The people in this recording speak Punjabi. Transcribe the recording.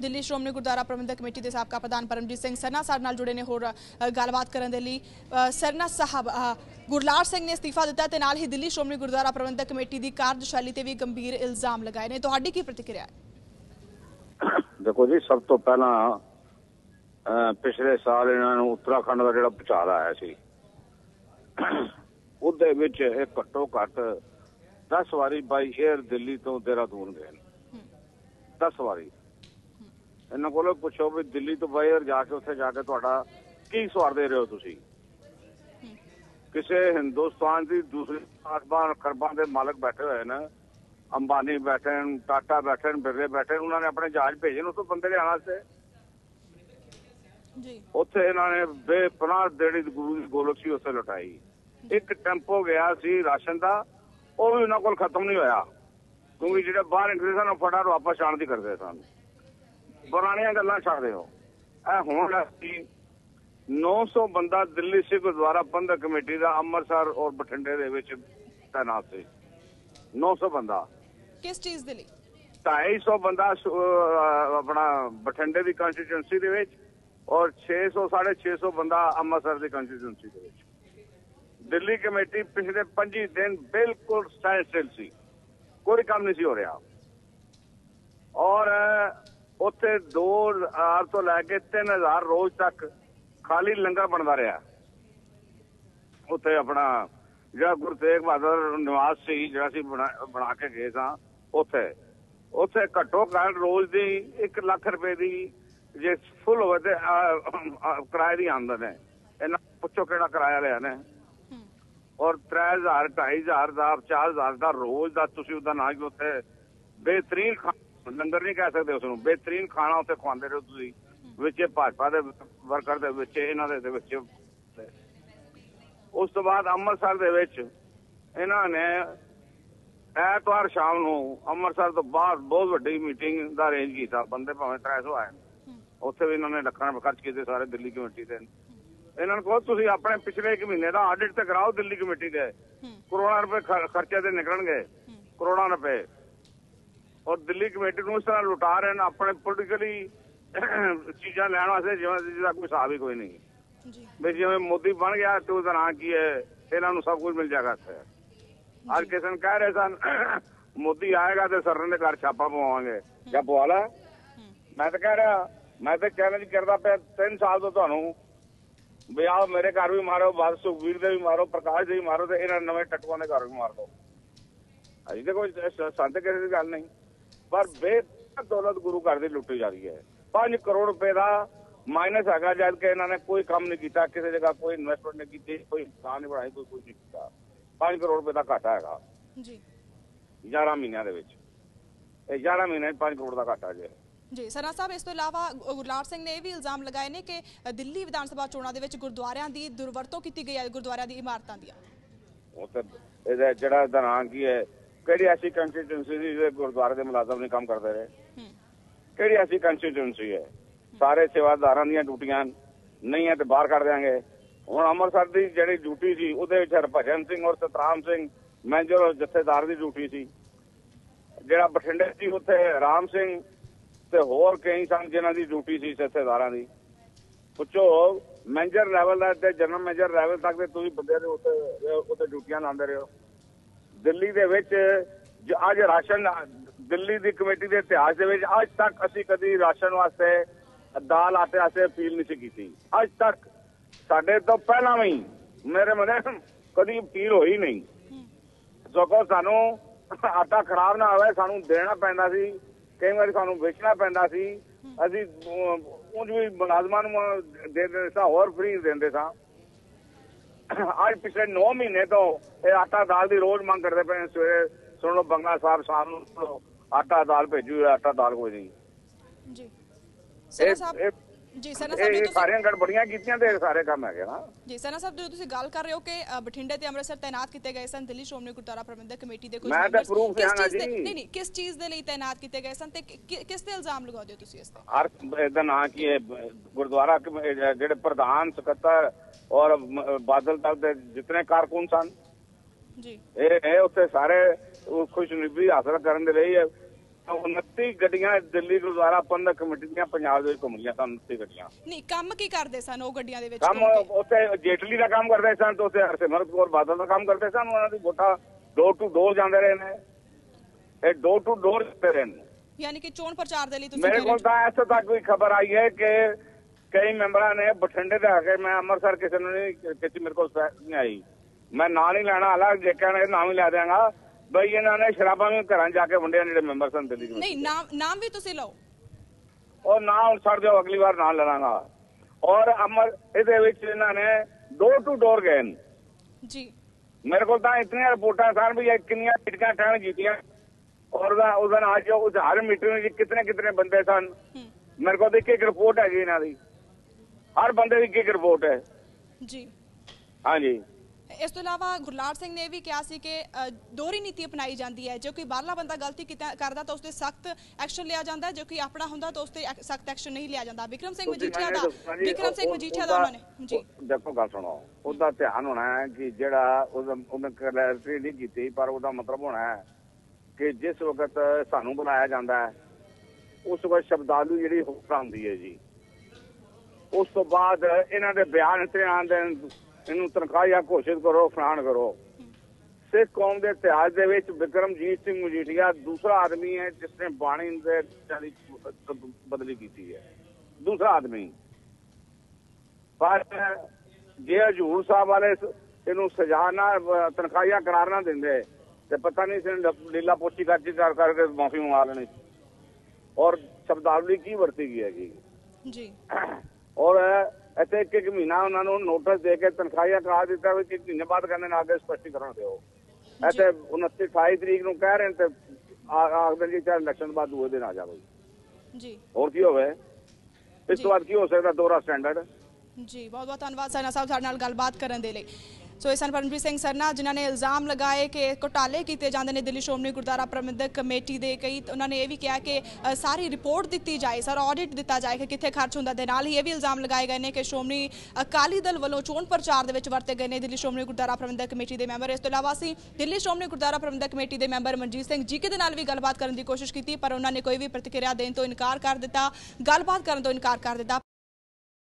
ਦਿੱਲੀ ਸ਼੍ਰੋਮਣੀ ਗੁਰਦੁਆਰਾ ਪ੍ਰਬੰਧਕ ਕਮੇਟੀ ਦੇ ਸਾਬਕਾ ਪ੍ਰਧਾਨ ਪਰਮਜੀਤ ਸਿੰਘ ਸਰਨਾ ਸਾਡੇ ਨਾਲ ਜੁੜੇ ਨੇ ਹੋਰ ਗੱਲਬਾਤ ਕਰਨ ਦੇ ਲਈ। ਸਰਨਾ ਸਾਹਿਬ ਗੁਰਲਾਲ ਸਿੰਘ ਨੇ ਅਸਤੀਫਾ ਦਿੱਤਾ ਤੇ ਨਾਲ ਹੀ ਦਿੱਲੀ ਸ਼੍ਰੋਮਣੀ ਗੁਰਦੁਆਰਾ ਪ੍ਰਬੰਧਕ ਕਮੇਟੀ ਦੀ ਕਾਰਜਸ਼ੈਲੀ ਤੇ ਵੀ ਗੰਭੀਰ ਇਲਜ਼ਾਮ ਲਗਾਏ ਨੇ। ਤੁਹਾਡੀ ਕੀ ਪ੍ਰਤੀਕਿਰਿਆ ਹੈ? ਦੇਖੋ ਜੀ ਸਭ ਤੋਂ ਪਹਿਲਾਂ ਪਿਛਲੇ ਸਾਲ ਇਹਨਾਂ ਨੂੰ ਉੱਤਰਾਖੰਡ ਦਾ ਜਿਹੜਾ ਭੁਚਾਲ ਆਇਆ ਸੀ ਉਹਦੇ ਵਿੱਚ ਇਹ ਘੱਟੋ ਘੱਟ 10 ਵਾਰੀ ਬਾਈ 에ਅਰ ਦਿੱਲੀ ਤੋਂ ਦੇਹਰਾਦੂਨ ਗਏ ਨੇ। 10 ਵਾਰੀ। ਇਹਨਾਂ ਕੋਲੋਂ ਪੁੱਛੋ ਵੀ ਦਿੱਲੀ ਤੋਂ ਅਰ ਜਾ ਕੇ ਉੱਥੇ ਜਾ ਕੇ ਤੁਹਾਡਾ ਕੀ ਸਵਾਰ ਦੇ ਰਹੇ ਹੋ ਤੁਸੀਂ? ਕਿਸੇ ਹਿੰਦੁਸਤਾਨ ਦੀ ਦੂਸਰੀ ਆਸਮਾਨ ਖਰਬਾਂ ਦੇ ਮਾਲਕ ਬੈਠੇ ਹੋਏ ਨੇ ਅੰਬਾਨੀ ਬੈਠੇ ਨੇ ਟਾਟਾ ਬੈਠੇ ਨੇ ਬਿਰਲੇ ਬੈਠੇ ਨੇ ਉਹਨਾਂ ਨੇ ਆਪਣੇ ਜਹਾਜ਼ ਭੇਜੇ ਨੇ ਉੱਥੋਂ ਬੰਦੇ ਲਿਆਉਣ ਵਾਸਤੇ। ਜੀ। ਉੱਥੇ ਇਹਨਾਂ ਨੇ ਬੇਪਨਾਹ ਜਿਹੜੀ ਗੁਰੂ ਦੀ ਗੋਲਕ ਸੀ ਉੱਥੇ ਲੁਟਾਈ। ਇੱਕ ਟੈਂਪੋ ਗਿਆ ਸੀ ਰਾਸ਼ਨ ਦਾ ਉਹ ਵੀ ਉਹਨਾਂ ਕੋਲ ਖਤਮ ਨਹੀਂ ਹੋਇਆ। ਕਿਉਂਕਿ ਜਿਹੜੇ ਬਾਹਰ ਨਿਕਲੇ ਸਨ ਉਹ ਫਟਾਫਟ ਵਾਪਸ ਆਉਣ ਦੀ ਕਰਦੇ ਸਨ। ਪੁਰਾਣੀਆਂ ਗੱਲਾਂ ਛੱਡ ਦਿਓ ਇਹ ਹੁਣ ਅਸੀਂ 900 ਬੰਦਾ ਦਿੱਲੀ ਸਿੱਖ ਗੁਰਦੁਆਰਾ ਪ੍ਰਬੰਧਕ ਕਮੇਟੀ ਦਾ ਅੰਮ੍ਰਿਤਸਰ ਔਰ ਬਠਿੰਡੇ ਦੇ ਵਿੱਚ ਤਾਇਨਾਤ ਸੀ। 900 ਬੰਦਾ। ਕਿਸ ਚੀਜ਼ ਦੇ ਲਈ? 250 ਬੰਦਾ ਆਪਣਾ ਬਠਿੰਡੇ ਦੀ ਕੰਸਟੀਚੁਐਂਸੀ ਦੇ ਵਿੱਚ ਔਰ 600 650 ਬੰਦਾ ਅੰਮ੍ਰਿਤਸਰ ਦੀ ਕੰਸਟੀਚੁਐਂਸੀ ਦੇ ਵਿੱਚ। ਦਿੱਲੀ ਕਮੇਟੀ ਪਿਛਲੇ 25 ਦਿਨ ਬਿਲਕੁਲ ਸਟੈਂਡ ਸਟਿਲ ਸੀ। ਕੋਈ ਕੰਮ ਨਹੀਂ ਸੀ ਹੋ ਰਿਹਾ। ਔਰ ਉੱਥੇ 2000 ਤੋਂ ਲੈ ਕੇ 3000 ਰੋਜ਼ ਤੱਕ ਖਾਲੀ ਲੰਗਰ ਬਣਦਾ ਰਿਹਾ। ਉੱਥੇ ਆਪਣਾ ਜਿਹੜਾ ਗੁਰੂ ਤੇਗ ਬਹਾਦਰ ਨਿਵਾਸ ਸੀ, ਜਿਹੜਾ ਸੀ ਬਣਾ ਕੇ ਗਏ ਸਾਂ, ਉੱਥੇ। ਉੱਥੇ ਘੱਟੋ ਘੱਟ ਰੋਜ਼ ਦੀ 1 ਲੱਖ ਰੁਪਏ ਦੀ ਜੇ ਫੁੱਲ ਹੋਵੇ ਤੇ ਕਿਰਾਏ ਦੀ ਆਮਦਨ ਹੈ। ਇਹਨਾਂ ਪੁੱਛੋ ਕਿਹੜਾ ਕਿਰਾਇਆ ਲਿਆ ਨੇ। ਔਰ 3000 2500 ਦਾ 4000 ਦਾ ਰੋਜ਼ ਦਾ ਤੁਸੀਂ ਉਹਦਾ ਨਾ ਕਿ ਉੱਥੇ ਬਿਹਤਰੀਨ ਲੰਗਰ ਨਹੀਂ ਕਹਿ ਸਕਦੇ ਉਸ ਨੂੰ ਬਿਹਤਰੀਨ ਖਾਣਾ ਉੱਥੇ ਖਵਾਉਂਦੇ ਰਹੋ ਤੁਸੀਂ। ਵਿੱਚ ਭਾਜਪਾ ਦੇ ਵਰਕਰ ਦੇ ਵਿੱਚ, ਇਹਨਾਂ ਦੇ ਵਿੱਚ। ਉਸ ਤੋਂ ਬਾਅਦ ਅੰਮ੍ਰਿਤਸਰ ਦੇ ਵਿੱਚ ਇਹਨਾਂ ਨੇ ਐਤਵਾਰ ਸ਼ਾਮ ਨੂੰ ਅੰਮ੍ਰਿਤਸਰ ਤੋਂ ਬਾਹਰ ਬਹੁਤ ਵੱਡੀ ਮੀਟਿੰਗ ਦਾ ਅਰੇਂਜ ਕੀਤਾ। ਬੰਦੇ ਭਾਵੇਂ 300 ਆਏ। ਉੱਥੇ ਵੀ ਇਹਨਾਂ ਨੇ ਲੱਖਾਂ ਰੁਪਏ ਖਰਚ ਕੀਤੇ ਸਾਰੇ ਦਿੱਲੀ ਕਮੇਟੀ ਦੇ। ਇਹਨਾਂ ਨੂੰ ਕਹੋ ਤੁਸੀਂ ਆਪਣੇ ਪਿਛਲੇ ਇੱਕ ਮਹੀਨੇ ਦਾ ਆਡਿਟ ਤੇ ਕਰਾਓ ਦਿੱਲੀ ਕਮੇਟੀ ਦੇ। ਕਰੋੜਾਂ ਰੁਪਏ ਖਰਚੇ ਤੇ ਨਿਕਲਣਗੇ। ਕਰੋੜਾਂ ਰੁਪਏ। ਔਰ ਦਿੱਲੀ ਕਮੇਟੀ ਨੂੰ ਇਸ ਤਰ੍ਹਾਂ ਲੁਟਾ ਰਹੇ ਨੇ ਆਪਣੇ ਪੋਲੀਟੀਕਲੀ ਚੀਜ਼ਾਂ ਲੈਣ ਵਾਸਤੇ ਜਿਵੇਂ ਜਿਹਦਾ ਕੋਈ ਹਿਸਾਬ ਹੀ ਕੋਈ ਨਹੀਂ। ਜੀ। ਵੀ ਜਿਵੇਂ ਮੋਦੀ ਬਣ ਗਿਆ ਤੇ ਉਹਦਾ ਨਾਂ ਕੀ ਹੈ? ਇਹਨਾਂ ਨੂੰ ਸਭ ਕੁਝ ਮਿਲ ਇੱਥੇ। ਅੱਜ ਕਿਸੇ ਨੂੰ ਕਹਿ ਰਹੇ ਸਨ ਮੋਦੀ ਆਏਗਾ ਤੇ ਸਰਨ ਦੇ ਘਰ ਛਾਪਾ ਪਵਾਵਾਂਗੇ। ਜਾਂ ਪਵਾ ਲਾ। ਮੈਂ ਤਾਂ ਕਹਿ ਰਿਹਾ ਮੈਂ ਤਾਂ ਚੈਲੰਜ ਕਰਦਾ ਪਿਆ 3 ਸਾਲ ਤੋਂ ਤੁਹਾਨੂੰ। ਵੀ ਆਓ ਮੇਰੇ ਘਰ ਵੀ ਮਾਰੋ ਬਾਦ ਸੁਖਵੀਰ ਦੇ ਵੀ ਮਾਰੋ ਪ੍ਰਕਾਸ਼ ਦੇ ਵੀ ਮਾਰੋ ਤੇ ਇਹਨਾਂ ਨਵੇਂ ਟਟੂਆਂ ਦੇ ਘਰ ਵੀ ਮਾਰ ਦਿਓ ਅਜੇ ਤੇ ਕੋਈ ਸੰਤ ਕਿਸੇ ਦੀ ਗੱਲ ਨਹੀਂ। ਪਰ ਬੇਤਕ ਦੌਲਤ ਗੁਰੂ ਘਰ ਦੀ ਲੁੱਟੀ ਜਾ ਰਹੀ ਹੈ। 5 ਕਰੋੜ ਰੁਪਏ ਦਾ ਮਾਈਨਸ ਹੈਗਾ ਜਦ ਕਿ ਇਹਨਾਂ ਨੇ ਕੋਈ ਕੰਮ ਨਹੀਂ ਕੀਤਾ ਕਿਸੇ ਜਗ੍ਹਾ ਕੋਈ ਇਨਵੈਸਟਮੈਂਟ ਨਹੀਂ ਕੀਤੀ ਕੋਈ ਦੁਕਾਨ ਨਹੀਂ ਬਣਾਈ ਕੋਈ ਕੁਝ ਨਹੀਂ ਕੀਤਾ। 5 ਕਰੋੜ ਰੁਪਏ ਦਾ ਘਾਟਾ ਹੈਗਾ। ਜੀ। 11 ਮਹੀਨਿਆਂ ਦੇ ਵਿੱਚ। ਇਹ 11 ਮਹੀਨੇ 5 ਕਰੋੜ ਦਾ ਘਾਟਾ ਜੇ। ਜੀ ਸਰਨਾ ਸਾਹਿਬ ਇਸ ਤੋਂ ਇਲਾਵਾ ਗੁ- ਗੁਰਲਾਲ ਸਿੰਘ ਨੇ ਇਹ ਵੀ ਇਲਜ਼ਾਮ ਲਗਾਏ ਨੇ ਕਿ ਦਿੱਲੀ ਵਿਧਾਨ ਸਭਾ ਚੋਣਾਂ ਦੇ ਵਿੱਚ ਗੁਰਦੁਆਰਿਆਂ ਦੀ ਦੁਰਵਰਤੋਂ ਕੀਤੀ ਗਈ ਹੈ ਗੁਰਦੁਆਰਿਆਂ ਦੀ ਇਮਾਰਤਾਂ ਦੀਆਂ। ਉਹ ਤੇ ਇਹਦਾ ਜਿਹੜਾ ਨਾਂ ਕੀ ਹੈ ਕਿਹੜੀ ਐਸੀ ਕੰਸਟੀਟਿਊਂਸੀ ਸੀ ਜਿਹੜੇ ਗੁਰਦੁਆਰੇ ਦੇ ਮੁਲਾਜ਼ਮ ਨਹੀਂ ਕੰਮ ਕਰਦੇ ਰਹੇ? ਕਿਹੜੀ ਐਸੀ ਕੰਸਟੀਟਿਊਂਸੀ ਹੈ? ਸਾਰੇ ਸੇਵਾਦਾਰਾਂ ਦੀਆਂ ਡਿਊਟੀਆਂ ਨਹੀਂ ਹੈ ਤੇ ਬਾਹਰ ਕੱਢ ਦਿਆਂਗੇ। ਹੁਣ ਅੰਮ੍ਰਿਤਸਰ ਦੀ ਜਿਹੜੀ ਡਿਊਟੀ ਸੀ ਉਹਦੇ ਵਿੱਚ ਹਰਭਜਨ ਸਿੰਘ ਔਰ ਸਤਰਾਮ ਸਿੰਘ ਮੈਨੇਜਰ ਔਰ ਜਥੇਦਾਰ ਦੀ ਡਿਊਟੀ ਸੀ। ਜਿਹੜਾ ਬਠਿੰਡੇ ਸੀ ਉੱਥੇ ਰਾਮ ਸਿੰਘ ਤੇ ਹੋਰ ਕਈ ਸਨ ਜਿਨ੍ਹਾਂ ਦੀ ਡਿਊਟੀ ਸੀ ਜਥੇਦਾਰਾਂ ਦੀ। ਪੁੱਛੋ ਮੈਨੇਜਰ ਲੈਵਲ ਦਾ ਤੇ ਜਨਰਲ ਮੈਨੇਜਰ ਲੈਵਲ ਤੱਕ ਦੇ ਤੁਸੀਂ ਬੰਦੇ ਦੇ ਉੱਤੇ ਉੱਤੇ ਡਿਊਟੀਆਂ ਲਾਉਂਦੇ ਰਹੇ ਹੋ। ਦਿੱਲੀ ਦੇ ਵਿੱਚ ਅੱਜ ਰਾਸ਼ਨ ਦਿੱਲੀ ਦੀ ਕਮੇਟੀ ਦੇ ਇਤਿਹਾਸ ਦੇ ਵਿੱਚ ਅੱਜ ਤੱਕ ਅਸੀਂ ਕਦੀ ਰਾਸ਼ਨ ਵਾਸਤੇ, ਦਾਲ ਆਟੇ ਵਾਸਤੇ ਅਪੀਲ ਨਹੀਂ ਸੀ ਕੀਤੀ। ਅੱਜ ਤੱਕ ਸਾਡੇ ਤੋਂ ਪਹਿਲਾਂ ਵੀ ਮੇਰੇ ਮਨੇ ਕਦੀ ਅਪੀਲ ਹੋਈ ਨਹੀਂ। ਸਗੋਂ ਸਾਨੂੰ ਆਟਾ ਖਰਾਬ ਨਾ ਹੋਵੇ, ਸਾਨੂੰ ਦੇਣਾ ਪੈਂਦਾ ਸੀ, ਕਈ ਵਾਰੀ ਸਾਨੂੰ ਵੇਚਣਾ ਪੈਂਦਾ ਸੀ। ਅਸੀਂ ਉਂਝ ਵੀ ਮੁਲਾਜ਼ਮਾਂ ਨੂੰ ਦੇ ਦਿੰਦੇ ਸਾਂ, ਹੋਰ ਫ੍ਰੀ ਦਿੰਦੇ ਸਾਂ। ਅੱਜ ਪਿਛਲੇ 9 ਮਹੀਨੇ ਤੋਂ ਇਹ ਆਟਾ ਦਾਲ ਦੀ ਰੋਜ਼ ਮੰਗ ਕਰਦੇ ਪਏ। ਸਵੇਰੇ ਸੁਣ ਲਓ ਬੰਗਲਾ ਸਾਹਿਬ ਸ਼ਾਮ ਨੂੰ ਆਟਾ ਦਾਲ ਭੇਜੂ ਆਟਾ ਦਾਲ ਕੋਈ ਨਹੀਂ ਜੀ ਇਹ ਸਾਹਿਬ ਜੀ ਸਰਨਾ ਸਾਹਿਬ ਜੋ ਤੁਸੀਂ ਸਾਰੀਆਂ ਗੜਬੜੀਆਂ ਕੀਤੀਆਂ ਤੇ ਸਾਰੇ ਕੰਮ ਹੈਗੇ ਨਾ। ਜੀ ਸਰਨਾ ਸਾਹਿਬ ਜੋ ਤੁਸੀਂ ਗੱਲ ਕਰ ਰਹੇ ਹੋ ਕਿ ਬਠਿੰਡੇ ਤੇ ਅੰਮ੍ਰਿਤਸਰ ਤਾਇਨਾਤ ਕੀਤੇ ਗਏ ਸਨ ਦਿੱਲੀ ਸ਼੍ਰੋਮਣੀ ਗੁਰਦੁਆਰਾ ਪ੍ਰਬੰਧਕ ਕਮੇਟੀ ਦੇ ਕੁਝ ਮੈਂ ਤਾਂ ਕਿਸ ਦਿਆਂਗਾ ਜੀ। ਨਹੀਂ ਨਹੀਂ ਕਿਸ ਚੀਜ਼ ਦੇ ਲਈ ਤਾਇਨਾਤ ਕੀਤੇ ਗਏ ਸਨ ਤੇ ਕਿਸ ਤੇ ਇਲਜ਼ਾਮ ਲਗਾਉਂਦੇ ਹੋ ਤੁਸੀਂ ਇਸ ਤੇ? ਹਰ ਇਹਦਾ ਨਾਂ ਕੀ ਹੈ? ਗੁਰਦੁਆਰਾ ਜਿਹੜੇ ਪ੍ਰਧਾਨ ਸਕੱਤਰ ਔਰ ਬਾਦਲ ਤੱਕ ਦੇ ਜਿਤਨੇ ਕਾਰਕੁਨ ਸਨ। ਜੀ। ਇਹ ਇਹ ਉੱਥੇ ਸਾਰੇ ਉਹ ਖੁਸ਼ਨੁਬੀ ਹਾਸਲ ਕਰਨ ਦੇ ਲਈ 29 ਗੱਡੀਆਂ ਦਿੱਲੀ ਗੁਰਦੁਆਰਾ ਪ੍ਰਬੰਧਕ ਕਮੇਟੀ ਦੀਆਂ ਪੰਜਾਬ ਦੇ ਵਿੱਚ ਘੁੰਮੀਆਂ ਸਨ 29 ਗੱਡੀਆਂ। ਨਹੀਂ ਕੰਮ ਕੀ ਕਰਦੇ ਸਨ ਉਹ ਗੱਡੀਆਂ ਦੇ ਵਿੱਚ ਕੰਮ? ਉੱਥੇ ਜੇਟਲੀ ਦਾ ਕੰਮ ਕਰਦੇ ਸਨ ਤੇ ਉੱਥੇ ਹਰਸਿਮਰਤ ਕੌਰ ਬਾਦਲ ਦਾ ਕੰਮ ਕਰਦੇ ਸਨ ਉਹਨਾਂ ਦੀ ਵੋਟਾਂ ਡੋਰ ਟੂ ਡੋਰ ਜਾਂਦੇ ਰਹੇ ਨੇ। ਇਹ ਡੋਰ ਟੂ ਡੋਰ ਜਾਂਦੇ ਰਹੇ ਨੇ। ਯਾਨੀ ਕਿ ਚੋਣ ਪ੍ਰਚਾਰ ਦੇ ਲਈ ਤੁਸੀਂ ਮੇਰੇ ਕੋਲ ਤਾਂ ਇੱਥੇ ਤੱਕ ਵੀ ਖਬਰ ਆਈ ਹੈ ਕਿ ਕਈ ਮੈਂਬਰਾਂ ਨੇ ਬਠਿੰਡੇ ਦੇ ਆ ਕੇ ਮੈਂ ਅੰਮ੍ਰਿਤਸਰ ਕਿਸੇ ਨੂੰ ਨਹੀਂ ਕਿਸੇ ਮੇਰੇ ਕੋਲ ਨਹੀਂ ਆਈ। ਮੈਂ ਨਾਂ ਨਹੀਂ ਲੈਣਾ ਹਾਲਾ ਜੇ ਕਹਿਣਗੇ ਨਾਮ ਹੀ ਲੈ ਦਿਆਂਗਾ। ਬਈ ਇਹਨਾਂ ਨੇ ਸ਼ਰਾਬਾਂ ਵੀ ਘਰਾਂ ਜਾ ਕੇ ਵੰਡਿਆ ਜਿਹੜੇ ਮੈਂਬਰ ਸਨ ਦਿੱਲੀ ਦੇ ਨਹੀਂ ਨਾਮ ਨਾਮ ਵੀ ਤੁਸੀਂ ਲਓ। ਉਹ ਨਾਂ ਹੁਣ ਛੱਡ ਦਿਓ ਅਗਲੀ ਵਾਰ ਨਾਂ ਲੈਣਾਗਾ ਔਰ ਅਮਰ ਇਹਦੇ ਵਿੱਚ ਇਹਨਾਂ ਨੇ ਡੋਰ ਟੂ ਡੋਰ ਗਏ ਨੇ। ਜੀ। ਮੇਰੇ ਕੋਲ ਤਾਂ ਇਤਨੀਆਂ ਰਿਪੋਰਟਾਂ ਸਨ ਵੀ ਕਿੰਨੀਆਂ ਮੀਟਿੰਗਾਂ ਟਾਈਮ ਜੀਤੀਆਂ ਔਰ ਉਹਦਾ ਉਹਦਾ ਨਾਲ ਜੋ ਉਸ ਹਰ ਮੀਟਿੰਗ ਵਿੱਚ ਕਿਤਨੇ ਕਿਤਨੇ ਬੰਦੇ ਸਨ। ਮੇਰੇ ਕੋਲ ਤਾਂ ਇੱਕ ਇੱਕ ਰਿਪੋਰਟ ਹੈਗੀ ਇਹਨਾਂ ਦੀ। ਹਰ ਬੰਦੇ ਦੀ ਇੱਕ ਇੱਕ ਰਿਪੋਰਟ ਹੈ। ਜੀ। ਹਾਂਜੀ। ਇਸ ਤੋਂ ਇਲਾਵਾ ਗੁਰਲਾਲ ਸਿੰਘ ਨੇ ਵੀ ਕਿਹਾ ਸੀ ਕਿ ਦੋਹਰੀ ਨੀਤੀ ਅਪਣਾਈ ਜਾਂਦੀ ਹੈ। ਜੇ ਕੋਈ ਬਾਹਰਲਾ ਬੰਦਾ ਗਲਤੀ ਕਰਦਾ ਤਾਂ ਉਸ ਤੇ ਸਖਤ ਐਕਸ਼ਨ ਲਿਆ ਜਾਂਦਾ। ਹੈ ਜੇ ਕੋਈ ਆਪਣਾ ਹੁੰਦਾ ਤਾਂ ਉਸ ਤੇ ਸਖਤ ਐਕਸ਼ਨ ਨਹੀਂ ਲਿਆ ਜਾਂਦਾ। ਵਿਕਰਮ ਸਿੰਘ ਮਜੀਠੀਆ ਦਾ ਵਿਕਰਮ ਸਿੰਘ ਮਜੀਠੀਆ ਦਾ ਉਹਨਾਂ ਨੇ। ਜੀ। ਦੇਖੋ ਗੱਲ ਸੁਣੋ ਉਹਦਾ ਧਿਆਨ ਹੋਣਾ ਹੈ ਕਿ ਜਿਹੜਾ ਉਹਨੇ ਕਲੈਰਿਟੀ ਨਹੀਂ ਕੀਤੀ ਪਰ ਉਹਦਾ ਮਤਲਬ ਹੋਣਾ ਹੈ ਕਿ ਜਿਸ ਵਕਤ ਸਾਨੂੰ ਬੁਲਾਇਆ ਜਾਂਦਾ ਹੈ ਉਸ ਵਕਤ ਸ਼ਬਦਾਲੂ ਜਿਹੜੀ ਹੁਕਮ ਹੁੰਦੀ ਹੈ ਜੀ। ਉਸ ਤੋਂ ਬਾਅਦ ਇਹਨਾਂ ਦੇ ਬਿਆਨ ਆਉਂਦੇ ਨੇ, ਇਹਨੂੰ ਤਨਖਾਹਿਆ ਘੋਸ਼ਿਤ ਕਰੋ ਫਲਾਣ ਕਰੋ। ਸਿੱਖ ਕੌਮ ਦੇ ਇਤਿਹਾਸ ਦੇ ਵਿੱਚ ਵਿਕਰਮਜੀਤ ਸਿੰਘ ਮਜੀਠੀਆ ਦੂਸਰਾ ਆਦਮੀ ਹੈ ਜਿਸ ਨੇ ਬਾਣੀ ਦੇ ਚਾਲੀ ਬਦਲੀ ਕੀਤੀ ਹੈ। ਦੂਸਰਾ ਆਦਮੀ। ਪਰ ਜੇ ਹਜੂਰ ਸਾਹਿਬ ਵਾਲੇ ਇਹਨੂੰ ਸਜ਼ਾ ਨਾ ਤਨਖਾਹੀਆ ਕਰਾਰ ਨਾ ਦਿੰਦੇ ਤੇ ਪਤਾ ਨਹੀਂ ਸੀ ਲੀਲਾ ਪੋਚੀ ਕਰਕੇ ਕਰ ਕਰਕੇ ਮਾਫੀ ਮੰਗਾ ਲੈਣੀ। ਔਰ ਸ਼ਬਦਾਵਲੀ ਕੀ ਵਰਤੀ ਗਈ ਹੈਗੀ? ਜੀ। ਔਰ ਇੱਥੇ ਇੱਕ ਇੱਕ ਮਹੀਨਾ ਉਹਨਾਂ ਨੂੰ ਨੋਟਿਸ ਦੇ ਕੇ ਤਨਖਾਹੀਆ ਕਰਾ ਦਿੱਤਾ ਵੀ ਕਿ ਮਹੀਨੇ ਬਾਅਦ ਕਹਿੰਦੇ ਨੇ ਅੱਗੇ ਸਪਸ਼ਟੀਕਰਨ ਦਿਓ। ਇੱਥੇ 29 28 ਤਰੀਕ ਨੂੰ ਕਹਿ ਰਹੇ ਤੇ ਆਖਦੇ ਜੀ ਚਾਰ ਇਲੈਕਸ਼ਨ ਬਾਅਦ ਦੂਏ ਦਿਨ ਆ ਜਾਵੇ ਜੀ। ਹੋਰ ਕੀ ਹੋਵੇ? ਇਸ ਤੋਂ ਬਾਅਦ ਕੀ ਹੋ ਸਕਦਾ? ਦੋਹਰਾ ਸਟੈਂਡਰਡ ਜੀ ਬਹੁਤ ਬਹੁਤ ਧੰਨਵਾਦ ਸਰਨਾ ਸਾਹਿਬ ਸਾਡੇ ਨਾਲ ਗੱਲਬਾਤ ਕਰਨ ਦੇ ਲਈ। ਸੋ ਇਹ ਸਨ ਪਰਮਜੀਤ ਸਿੰਘ ਸਰਨਾ, ਜਿਨ੍ਹਾਂ ਨੇ ਇਲਜ਼ਾਮ ਲਗਾਏ ਕਿ ਘੁਟਾਲੇ ਕੀਤੇ ਜਾਂਦੇ ਨੇ ਦਿੱਲੀ ਸ਼੍ਰੋਮਣੀ ਗੁਰਦੁਆਰਾ ਪ੍ਰਬੰਧਕ ਕਮੇਟੀ ਦੇ ਕਈ, ਉਹਨਾਂ ਨੇ ਇਹ ਵੀ ਕਿਹਾ ਕਿ ਸਾਰੀ ਰਿਪੋਰਟ ਦਿੱਤੀ ਜਾਏ, ਸਾਰਾ ਆਡਿਟ ਦਿੱਤਾ ਜਾਏ ਕਿ ਕਿੱਥੇ ਖਰਚ ਹੁੰਦਾ ਦੇ ਨਾਲ ਹੀ ਇਹ ਵੀ ਇਲਜ਼ਾਮ ਲਗਾਏ ਗਏ ਨੇ ਕਿ ਸ਼੍ਰੋਮਣੀ ਅਕਾਲੀ ਦਲ ਵੱਲੋਂ ਚੋਣ ਪ੍ਰਚਾਰ ਦੇ ਵਿੱਚ ਵਰਤੇ ਗਏ ਨੇ ਦਿੱਲੀ ਸ਼੍ਰੋਮਣੀ ਗੁਰਦੁਆਰਾ ਪ੍ਰਬੰਧਕ ਕਮੇਟੀ ਦੇ ਮੈਂਬਰ। ਇਸ ਤੋਂ ਇਲਾਵਾ ਅਸੀਂ ਦਿੱਲੀ ਸ਼੍ਰੋਮਣੀ ਗੁਰਦੁਆਰਾ ਪ੍ਰਬੰਧਕ ਕਮੇਟੀ ਦੇ member Manjit Singh G K ਦੇ ਨਾਲ ਵੀ ਗੱਲਬਾਤ ਕਰਨ ਦੀ ਕੋਸ਼ਿਸ਼ ਕੀਤੀ, ਪਰ ਉਹਨਾਂ ਨੇ ਕੋਈ ਵੀ ਪ੍ਰਤੀਕਿਰਿਆ ਦੇਣ ਤੋਂ ਇਨਕਾਰ ਕਰ ਦਿੱਤਾ, ਗੱਲਬਾਤ ਕਰਨ ਤੋਂ ਇਨਕਾਰ ਕਰ ਦਿੱਤਾ।